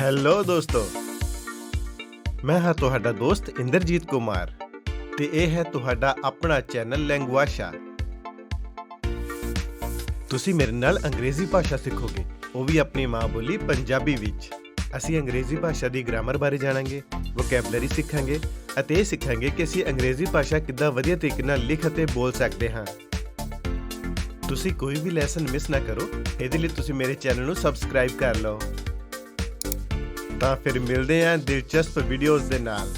Hello ਦੋਸਤੋ। ਮੈਂ ਹਾਂ ਤੁਹਾਡਾ ਦੋਸਤ ਇੰਦਰਜੀਤ ਕੁਮਾਰ ਤੇ ਇਹ ਹੈ ਤੁਹਾਡਾ ਆਪਣਾ ਚੈਨਲ ਲੈਂਗੁਆਸ਼ਾ। ਤੁਸੀਂ ਮੇਰੇ ਨਾਲ ਅੰਗਰੇਜ਼ੀ ਭਾਸ਼ਾ ਸਿੱਖੋਗੇ, ਉਹ ਵੀ ਆਪਣੀ ਮਾਂ ਬੋਲੀ ਪੰਜਾਬੀ ਵਿੱਚ। ਅਸੀਂ ਅੰਗਰੇਜ਼ੀ ਭਾਸ਼ਾ ਦੀ ਗ੍ਰਾਮਰ ਬਾਰੇ ਜਾਣਾਂਗੇ ਵੋਕੈਬਲਰੀ ਸਿੱਖਾਂਗੇ ਅਤੇ ਇਹ ਸਿੱਖਾਂਗੇ ਕਿ ਅਸੀਂ ਅੰਗਰੇਜ਼ੀ ਭਾਸ਼ਾ ਕਿੱਦਾਂ ਵਧੀਆ ਤਰੀਕੇ ਨਾਲ ਲਿਖ ਅਤੇ ਬੋਲ ਸਕਦੇ ਹਾਂ। ਤੁਸੀਂ ਕੋਈ ਵੀ ਲੈਸਨ ਮਿਸ ਨਾ ਕਰੋ, ਇਹਦੇ ਲਈ ਤੁਸੀਂ ਮੇਰੇ ਚੈਨਲ ਨੂੰ ਸਬਸਕ੍ਰਾਈਬ ਕਰ ਲਓ। ਤਾਂ ਫਿਰ ਮਿਲਦੇ ਹਾਂ ਦਿਲਚਸਪ ਵੀਡੀਓਜ਼ ਦੇ ਨਾਲ।